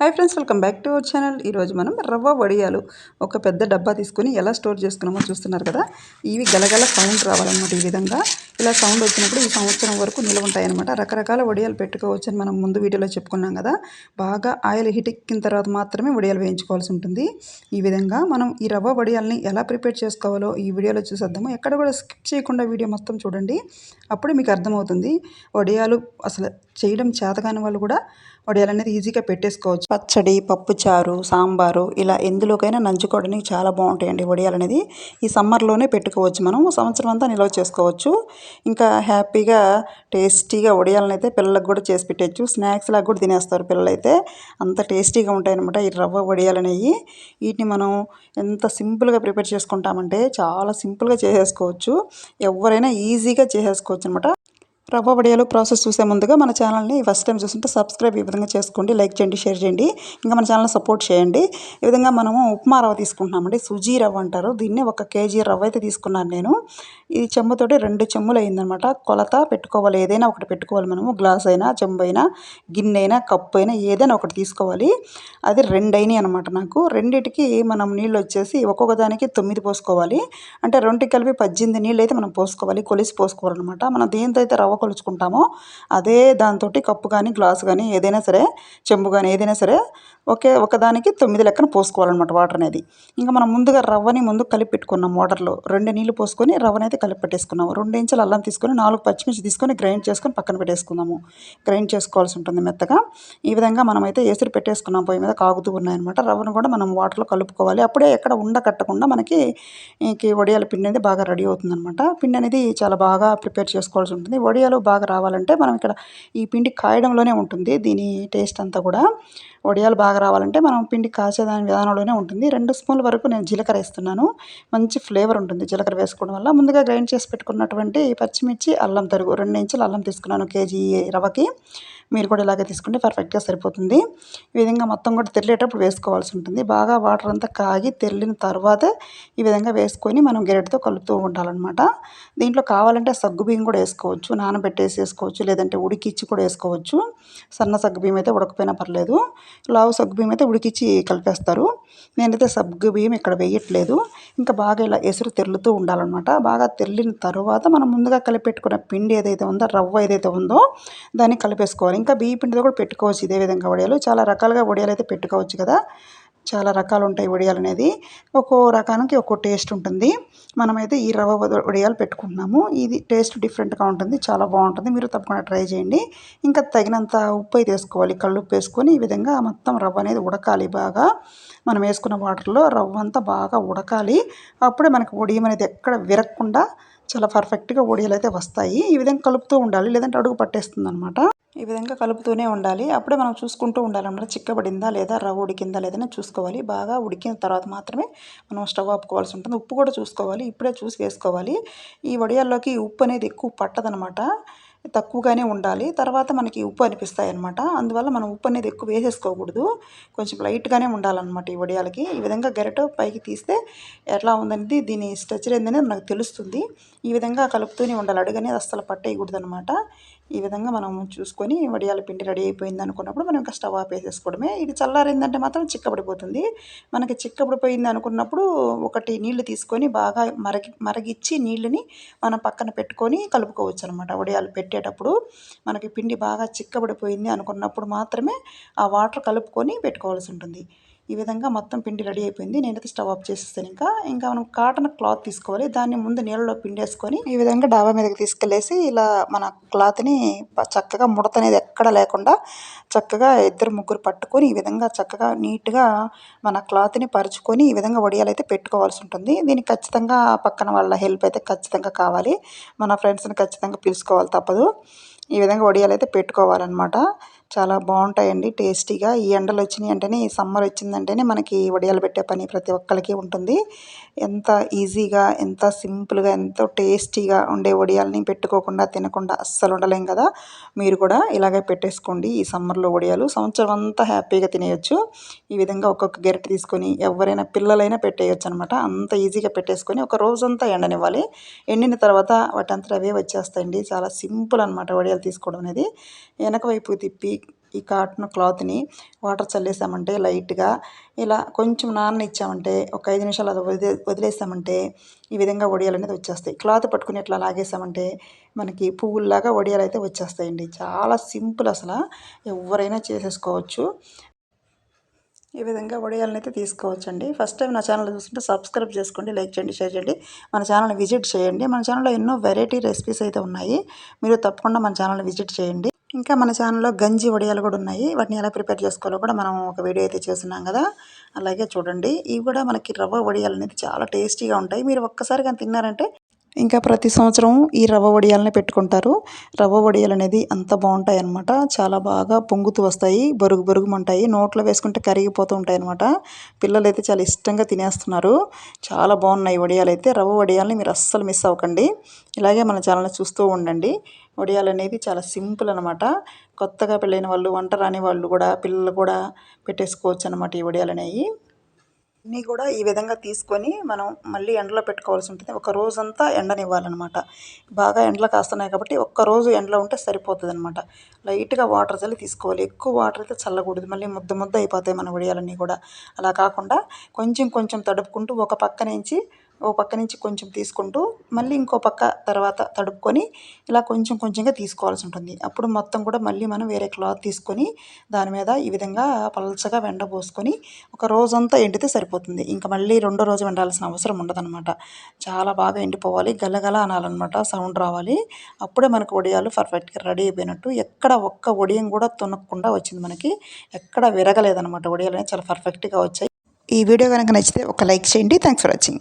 Hi friends welcome back to our channel. ఈరోజు మనం రవ్వ వడియాలు ఒక పెద్ద డబ్బా తీసుకొని ఎలా స్టోర్ చేసుకున్నామో చూస్తున్నారు కదా. ఇవి గలగల సౌండ్ రావాలన్నమాట ఈ విధంగా. ఇలా సౌండ్ వచ్చినప్పుడు ఈ సంవత్సరం వరకు నిల్వ ఉంటాయన్నమాట. రకరకాల వడియాలు పెట్టుకోవచ్చు అని మనం ముందు వీడియోలో చెప్పుకున్నాం కదా. బాగా ఆయిల్ హీట్ ఎక్కిన తర్వాత మాత్రమే వడియాలు వేయించుకోవాల్సి ఉంటుంది. ఈ విధంగా మనం ఈ రవ్వ వడియాలని ఎలా ప్రిపేర్ చేసుకోవాలో ఈ వీడియోలో చూసేద్దాము. ఎక్కడ కూడా స్కిప్ చేయకుండా వీడియో మొత్తం చూడండి. అప్పుడు మీకు అర్థమవుతుంది. వడియాలు అసలు చేయడం చేతగాని వాళ్ళు కూడా వడియాలు అనేది ఈజీగా పెట్టేసుకోవచ్చు. పచ్చడి పప్పుచారు సాంబారు ఇలా ఎందులోకైనా నంచుకోవడానికి చాలా బాగుంటాయండి వడియాలు అనేది. ఈ సమ్మర్లోనే పెట్టుకోవచ్చు మనం. సంవత్సరం అంతా నిల్వ చేసుకోవచ్చు. ఇంకా హ్యాపీగా టేస్టీగా వడియాలను అయితే పిల్లలకు కూడా చేసి పెట్టచ్చు. స్నాక్స్ లాగా కూడా తినేస్తారు పిల్లలు అయితే అంత టేస్టీగా ఉంటాయన్నమాట ఈ రవ్వ వడియాలు అనేవి. వీటిని మనం ఎంత సింపుల్గా ప్రిపేర్ చేసుకుంటామంటే చాలా సింపుల్గా చేసేసుకోవచ్చు. ఎవరైనా ఈజీగా చేసేసుకోవచ్చు అనమాట రవ్వ వడియాలు ప్రాసెస్ చూసే ముందుగా మన ఛానల్ని ఫస్ట్ టైం చూస్తుంటే సబ్స్క్రైబ్ ఈ విధంగా చేసుకోండి లైక్ చేయండి షేర్ చేయండి. ఇంకా మన ఛానల్ సపోర్ట్ చేయండి. ఈ విధంగా మనము ఉప్మా రవ్వ తీసుకుంటున్నామండి. సుజీ రవ్వ అంటారు. దీన్ని ఒక కేజీ రవ్వ అయితే తీసుకున్నాను నేను. ఈ చెంబుతోటి రెండు చెమ్ములు అయిందనమాట కొలత పెట్టుకోవాలి. ఏదైనా ఒకటి పెట్టుకోవాలి మనము. గ్లాస్ అయినా చెంబు అయినా గిన్నె అయినా కప్పు అయినా ఏదైనా ఒకటి తీసుకోవాలి. అది రెండు అయినాయి అనమాట నాకు. రెండిటికి మనం నీళ్ళు వచ్చేసి ఒక్కొక్క దానికి తొమ్మిది పోసుకోవాలి. అంటే రెండుకి కలిపి పద్దెనిమిది నీళ్ళు అయితే మనం పోసుకోవాలి. కొలిసి పోసుకోవాలన్నమాట. మనం దేంతో అయితే రవ్వ కొలుచుకుంటామో అదే దాంతో కప్పు కానీ గ్లాసు కానీ ఏదైనా సరే చెంబు కానీ ఏదైనా సరే ఒకే ఒకదానికి తొమ్మిది లెక్కన పోసుకోవాలన్నమాట వాటర్ అనేది. ఇంకా మనం ముందుగా రవ్వని ముందు కలిపి పెట్టుకున్నాం వాటర్లో. రెండు నీళ్ళు పోసుకొని రవ్వనైతే అయితే కలిపి పెట్టేసుకున్నాము. రెండు ఇంచులు అల్లం తీసుకొని నాలుగు పచ్చిమిర్చి తీసుకొని గ్రైండ్ చేసుకొని పక్కన పెట్టేసుకుందాము గ్రైండ్ చేసుకోవాల్సి ఉంటుంది మెత్తగా. ఈ విధంగా మనమైతే ఎసురు పెట్టేసుకున్నాం పొయ్యి మీద కాగుతూ ఉన్నాయన్నమాట. రవ్వను కూడా మనం వాటర్లో కలుపుకోవాలి. అప్పుడే ఎక్కడ ఉండ కట్టకుండా మనకి వడియాల పిండి అనేది బాగా రెడీ అవుతుందన్నమాట. పిండి అనేది చాలా బాగా ప్రిపేర్ చేసుకోవాల్సి ఉంటుంది. వడియాలు బాగా రావాలంటే మనం ఇక్కడ ఈ పిండి కాయడంలోనే ఉంటుంది. దీని టేస్ట్ అంతా కూడా వడియాలు బాగా రావాలంటే మనం పిండి కాసేదాని విధానంలోనే ఉంటుంది. రెండు స్పూన్ల వరకు నేను జీలకర్ర వేస్తున్నాను. మంచి ఫ్లేవర్ ఉంటుంది జీలకర్ర వేసుకోవడం వల్ల. ముందుగా గ్రైండ్ చేసి పెట్టుకున్నటువంటి పచ్చిమిర్చి అల్లం తరుగు రెండు ఇంచులు అల్లం తీసుకున్నాను కేజీ రవ్వకి మీరు కూడా ఇలాగే తీసుకుంటే పర్ఫెక్ట్గా సరిపోతుంది. ఈ విధంగా మొత్తం కూడా తెరిలేటప్పుడు వేసుకోవాల్సి ఉంటుంది. బాగా వాటర్ అంతా కాగి తెల్లిన తర్వాత ఈ విధంగా వేసుకొని మనం గెరెట్తో కలుపుతూ ఉండాలన్నమాట. దీంట్లో కావాలంటే సగ్గు బియ్యం కూడా వేసుకోవచ్చు. నానబెట్టేసి వేసుకోవచ్చు. లేదంటే ఉడికిచ్చి కూడా వేసుకోవచ్చు. సన్న సగ్గు బియ్యం అయితే ఉడకపోయినా పర్లేదు. లావు సగ్గు బియ్యం అయితే ఉడికిచ్చి కలిపేస్తారు. నేనైతే సగ్గు బియ్యం ఇక్కడ వేయట్లేదు. ఇంకా బాగా ఇలా ఎసురు తెల్లుతూ ఉండాలన్నమాట. బాగా తెల్లిన తర్వాత మనం ముందుగా కలిపెట్టుకున్న పిండి ఏదైతే ఉందో రవ్వ ఏదైతే ఉందో దాన్ని కలిపేసుకోవాలి ఇంకా బియ్య పిండితో కూడా పెట్టుకోవచ్చు ఇదే విధంగా వడియాలు. చాలా రకాలుగా వడియాలు అయితే పెట్టుకోవచ్చు కదా. చాలా రకాలు ఉంటాయి వడియాలు అనేది. ఒక్కో రకానికి ఒక్కో టేస్ట్ ఉంటుంది. మనమైతే ఈ రవ్వ వడియాలు పెట్టుకుంటున్నాము. ఇది టేస్ట్ డిఫరెంట్గా ఉంటుంది. చాలా బాగుంటుంది. మీరు తప్పకుండా ట్రై చేయండి. ఇంకా తగినంత ఉప్పు అయితే వేసుకోవాలి. కళ్ళు ఉప్పు వేసుకొని ఈ విధంగా మొత్తం రవ్వ అనేది ఉడకాలి బాగా. మనం వేసుకున్న వాటర్లో రవ్వ అంతా బాగా ఉడకాలి. అప్పుడే మనకి వడియం అనేది ఎక్కడ విరగకుండా చాలా పర్ఫెక్ట్గా వడియాలు అయితే వస్తాయి. ఈ విధంగా కలుపుతూ ఉండాలి. లేదంటే అడుగు పట్టేస్తుంది అనమాట ఈ విధంగా కలుపుతూనే ఉండాలి. అప్పుడే మనం చూసుకుంటూ ఉండాలన్నమాట చిక్కబడిందా లేదా రవ్వ ఉడికిందా లేదని చూసుకోవాలి. బాగా ఉడికిన తర్వాత మాత్రమే మనం స్టవ్ ఆపుకోవాల్సి ఉంటుంది. ఉప్పు కూడా చూసుకోవాలి. ఇప్పుడే చూసి వేసుకోవాలి. ఈ వడియాల్లోకి ఉప్పు అనేది ఎక్కువ పట్టదనమాట తక్కువగానే ఉండాలి. తర్వాత మనకి ఉప్పు అనిపిస్తాయి అనమాట అందువల్ల మనం ఉప్పు అనేది ఎక్కువ వేసేసుకోకూడదు. కొంచెం లైట్గానే ఉండాలన్నమాట ఈ వడియాలకి. ఈ విధంగా గరిట పైకి తీస్తే ఎట్లా ఉందనేది దీని స్ట్రక్చర్ ఏందనేది మనకు తెలుస్తుంది. ఈ విధంగా కలుపుతూనే ఉండాలి. అడుగనేది అస్సలు పట్టేయకూడదు అనమాట ఈ విధంగా మనం చూసుకొని వడియాల పిండి రెడీ అయిపోయింది అనుకున్నప్పుడు మనం ఇంకా స్టవ్ ఆపేసేసుకోవడమే ఇది చల్లారిందంటే మాత్రం చిక్కబడిపోతుంది. మనకి చిక్కబడిపోయింది అనుకున్నప్పుడు ఒకటి నీళ్ళు తీసుకొని బాగా మరగి మరగిచ్చి నీళ్ళని మనం పక్కన పెట్టుకొని కలుపుకోవచ్చు అనమాట వడియాలు పెట్టి పెట్టేటప్పుడు మనకి పిండి బాగా చిక్కబడిపోయింది అనుకున్నప్పుడు మాత్రమే ఆ వాటర్ కలుపుకొని పెట్టుకోవాల్సి ఉంటుంది. ఈ విధంగా మొత్తం పిండి రెడీ అయిపోయింది. నేనైతే స్టవ్ ఆఫ్ చేసేస్తాను ఇంకా. ఇంకా మనం కాటన్ క్లాత్ తీసుకోవాలి. దాన్ని ముందు నీళ్ళలో పిండేసుకొని ఈ విధంగా డాబా మీదకి తీసుకెళ్ళేసి ఇలా మన క్లాత్ని చక్కగా ముడత అనేది ఎక్కడ లేకుండా చక్కగా ఇద్దరు ముగ్గురు పట్టుకొని ఈ విధంగా చక్కగా నీట్గా మన క్లాత్ని పరుచుకొని ఈ విధంగా వడియాలు అయితే పెట్టుకోవాల్సి ఉంటుంది. దీనికి ఖచ్చితంగా పక్కన వాళ్ళ హెల్ప్ అయితే ఖచ్చితంగా కావాలి. మన ఫ్రెండ్స్ని ఖచ్చితంగా పిలుచుకోవాలి తప్పదు. ఈ విధంగా వడియాలు అయితే పెట్టుకోవాలన్నమాట. చాలా బాగుంటాయండి టేస్టీగా. ఈ ఎండలు వచ్చినాయి అంటేనే ఈ సమ్మర్ వచ్చిందంటేనే మనకి వడియాలు పెట్టే పని ప్రతి ఒక్కరికి ఉంటుంది. ఎంత ఈజీగా ఎంత సింపుల్గా ఎంతో టేస్టీగా ఉండే వడియాలని పెట్టుకోకుండా తినకుండా అస్సలు ఉండలేం కదా. మీరు కూడా ఇలాగే పెట్టేసుకోండి ఈ సమ్మర్లో వడియాలు. సంవత్సరం అంతా హ్యాపీగా తినేయచ్చు. ఈ విధంగా ఒక్కొక్క గెరటి తీసుకొని ఎవరైనా పిల్లలైనా పెట్టేయచ్చు అనమాట అంత ఈజీగా పెట్టేసుకొని ఒక రోజంతా ఎండనివ్వాలి. ఎండిన తర్వాత వాటంతా అవే వచ్చేస్తాయండి. చాలా సింపుల్ అనమాట వడియాలు తీసుకోవడం అనేది. వెనక వైపు తిప్పి ఈ కాటన్ క్లాత్ని వాటర్ చల్లేసామంటే లైట్గా ఇలా కొంచెం నాననిచ్చామంటే ఒక ఐదు నిమిషాలు అలా వదిలే వదిలేసామంటే ఈ విధంగా వడియాలు అనేది వచ్చేస్తాయి. క్లాత్ పట్టుకుని ఇట్లా లాగేసామంటే మనకి పువ్వుల్లాగా వడియాలు అయితే వచ్చేస్తాయండి. చాలా సింపుల్ అసలు. ఎవరైనా చేసేసుకోవచ్చు. ఈ విధంగా వడియాలను అయితే తీసుకోవచ్చండి. ఫస్ట్ టైం నా ఛానల్ చూస్తుంటే సబ్స్క్రైబ్ చేసుకోండి లైక్ చేయండి షేర్ చేయండి. మన ఛానల్ని విజిట్ చేయండి. మన ఛానల్లో ఎన్నో వెరైటీ రెసిపీస్ అయితే ఉన్నాయి. మీరు తప్పకుండా మన ఛానల్ని విజిట్ చేయండి. ఇంకా మన ఛానల్లో గంజి వడియాలు కూడా ఉన్నాయి. వాటిని ఎలా ప్రిపేర్ చేసుకోవాలో కూడా మనం ఒక వీడియో అయితే చేస్తున్నాం కదా. అలాగే చూడండి. ఇవి కూడా మనకి రవ్వ వడియాలు అనేది చాలా టేస్టీగా ఉంటాయి. మీరు ఒక్కసారి కానీ తిన్నారంటే ఇంకా ప్రతి సంవత్సరం ఈ రవ్వ వడియాలని పెట్టుకుంటారు. రవ్వ వడియాలు అనేది అంత బాగుంటాయి అనమాట చాలా బాగా పొంగుతూ వస్తాయి బరుగు బరుగుమంటాయి. నోట్లో వేసుకుంటే కరిగిపోతూ ఉంటాయి అనమాట పిల్లలు అయితే చాలా ఇష్టంగా తినేస్తున్నారు. చాలా బాగున్నాయి వడియాలు అయితే రవ్వ వడియాలని మీరు అస్సలు మిస్ అవ్వకండి. ఇలాగే మన ఛానల్ని చూస్తూ ఉండండి. వడియాలు అనేది చాలా సింపుల్ అనమాట కొత్తగా పెళ్ళైన వాళ్ళు వంట రాని వాళ్ళు కూడా పిల్లలు కూడా పెట్టేసుకోవచ్చు అనమాట ఈ వడియాలు అనేవి అన్నీ కూడా ఈ విధంగా తీసుకొని మనం మళ్ళీ ఎండలో పెట్టుకోవాల్సి ఉంటుంది. ఒక రోజంతా ఎండనివ్వాలన్నమాట. బాగా ఎండలో కాస్తున్నాయి కాబట్టి ఒక్క రోజు ఎండలో ఉంటే సరిపోతుంది అనమాట లైట్గా వాటర్ చల్లి తీసుకోవాలి. ఎక్కువ వాటర్ అయితే చల్లకూడదు. మళ్ళీ ముద్ద ముద్ద అయిపోతాయి మన ఉడియాలన్నీ కూడా. అలా కాకుండా కొంచెం కొంచెం తడుపుకుంటూ ఒక పక్క నుంచి ఓ పక్క నుంచి కొంచెం తీసుకుంటూ మళ్ళీ ఇంకో పక్క తర్వాత తడుపుకొని ఇలా కొంచెం కొంచెంగా తీసుకోవాల్సి ఉంటుంది. అప్పుడు మొత్తం కూడా మళ్ళీ మనం వేరే క్లాత్ తీసుకొని దాని మీద ఈ విధంగా పలచగా వెండబోసుకొని ఒక రోజంతా ఎండితే సరిపోతుంది. ఇంకా మళ్ళీ రెండో రోజు వెండాల్సిన అవసరం ఉండదన్నమాట. చాలా బాగా ఎండిపోవాలి. గలగల అనాలన్నమాట. సౌండ్ రావాలి. అప్పుడే మనకు వడియాలు పర్ఫెక్ట్గా రెడీ అయిపోయినట్టు ఎక్కడ ఒక్క వడియం కూడా తునక్కుండా వచ్చింది మనకి. ఎక్కడ విరగలేదన్నమాట. వడియాలు అనేది చాలా పర్ఫెక్ట్గా వచ్చాయి. ఈ వీడియో కనుక నచ్చితే ఒక లైక్ చేయండి. Thanks for watching.